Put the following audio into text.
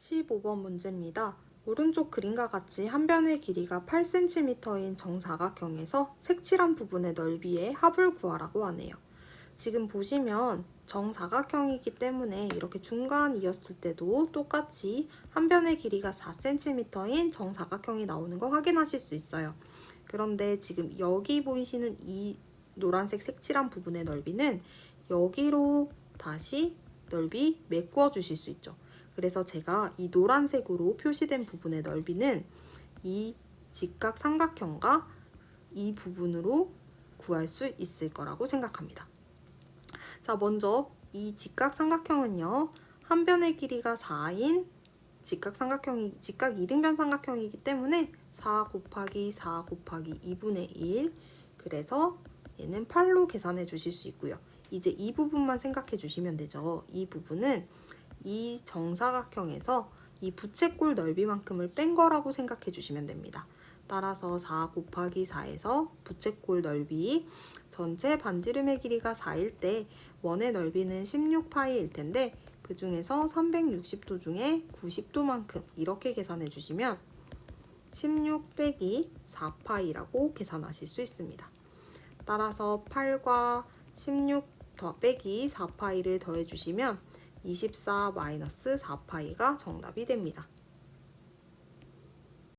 15번 문제입니다. 오른쪽 그림과 같이 한 변의 길이가 8cm인 정사각형에서 색칠한 부분의 넓이의 합을 구하라고 하네요. 지금 보시면 정사각형이기 때문에 이렇게 중간이었을 때도 똑같이 한 변의 길이가 4cm인 정사각형이 나오는 거 확인하실 수 있어요. 그런데 지금 여기 보이시는 이 노란색 색칠한 부분의 넓이는 여기로 다시 넓이 메꾸어 주실 수 있죠. 그래서 제가 이 노란색으로 표시된 부분의 넓이는 이 직각 삼각형과 이 부분으로 구할 수 있을 거라고 생각합니다. 자, 먼저 이 직각 삼각형은요. 한 변의 길이가 4인 직각 삼각형이 직각 이등변 삼각형이기 때문에 4 곱하기 4 곱하기 2분의 1 그래서 얘는 8로 계산해 주실 수 있고요. 이제 이 부분만 생각해 주시면 되죠. 이 부분은 이 정사각형에서 이 부채꼴 넓이만큼을 뺀 거라고 생각해 주시면 됩니다. 따라서 4 곱하기 4에서 부채꼴 넓이 전체 반지름의 길이가 4일 때 원의 넓이는 16파이일 텐데 그 중에서 360도 중에 90도만큼 이렇게 계산해 주시면 16 빼기 4파이라고 계산하실 수 있습니다. 따라서 8과 16 더 빼기 4파이를 더해 주시면 24 마이너스 4파이가 정답이 됩니다.